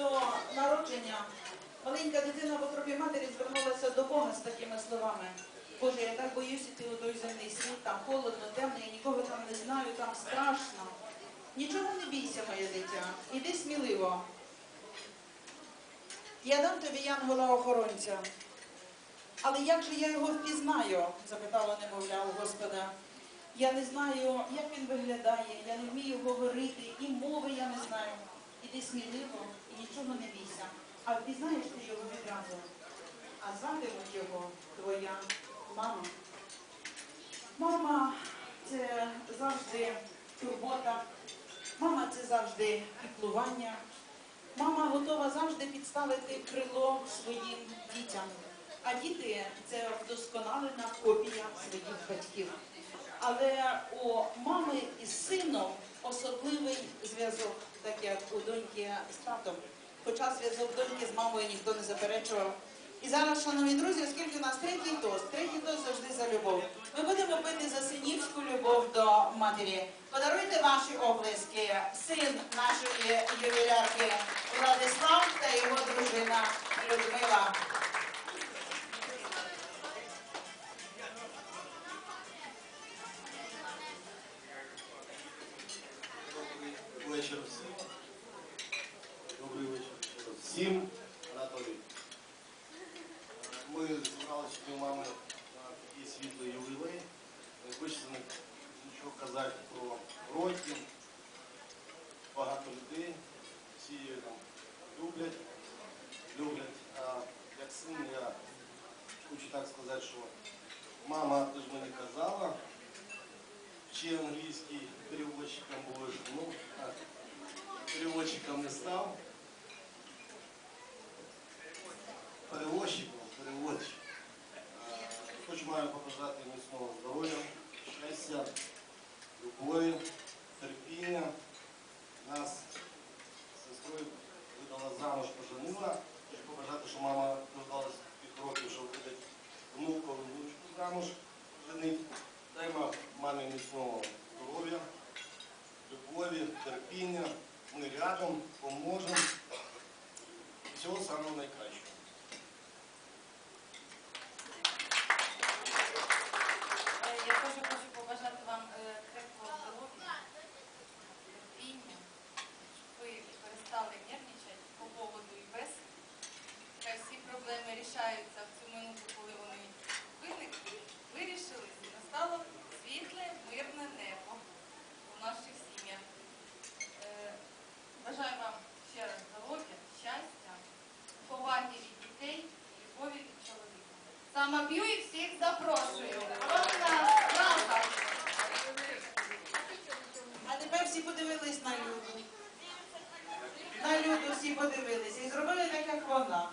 до народження маленька дитина в утробі матері звернулася до Бога з такими словами. Боже, я так боюся йти у той земний світ, там холодно, темно, я нікого там не знаю, там страшно. Нічого не бійся, моє дитя, іди сміливо. Я дам тобі янгола-охоронця. Але як же я його впізнаю? запитала немовля у Господа. Я не знаю, як він виглядає, я не вмію говорити, і мови я не знаю. Іди сміливо і нічого не бійся. А впізнаєш ти його відразу. А зватимуть його твоя мама. Мама це завжди турбота, мама це завжди піклування. Мама готова завжди підставити крило своїм дітям. А діти це вдосконалена копія своїх батьків. Але у особливий зв'язок, так як у доньки з татом. Хоча зв'язок доньки з мамою ніхто не заперечував. І зараз, шановні друзі, оскільки у нас третій тост, третій тост завжди за любов. Ми будемо пити за синівську любов до матері. Подаруйте ваші облиски син нашої ювілярки Владислав та його дружина Людмила. Всім. Анатолій. Ми сьогодні у мами на такий світлий ювілей. Не хочеться нічого казати про роки. Багато людей. Всі її там люблять. Люблять. А як син я хочу так сказати, що мама теж мені казала, вчи англійський переводчиком будеш. Ну, переводчиком не став. Переводчиком, переводчик. А, Хочу маю побажати міцного здоров'я, щастя, любові, терпіння. Нас сестрою видала замуж, поженила. Хочу побажати, що мама дождалась тих років, щоб видати внукову внучку замуж женить. Дай мамі міцного здоров'я, любові, терпіння. Ми рядом, поможемо. Е, Я хочу побажати вам е, крепкого здоров'я, терпіння, щоб ви перестали нервничати по поводу і без. Хай всі проблеми рішаються в цю минуту, коли вони виникли, вирішились настало світле, мирне небо у наших сім'ях. Е, Бажаю вам ще раз здоров'я, щастя, поваги від дітей і любові від чоловіка. Сама п'ю і всіх запрошую. А тепер всі подивились на Люду. На Люду всі подивилися і зробили так, як вона.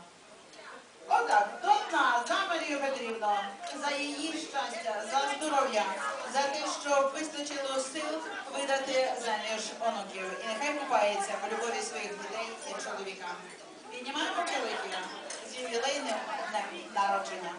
Отак, до дна, за Марію Петрівну, за її щастя, за здоров'я, за те, щоб вистачило сил видати заміж онуків. І нехай купається в любові своїх дітей і чоловіка. Піднімаємо келихи з ювілейним днем народження.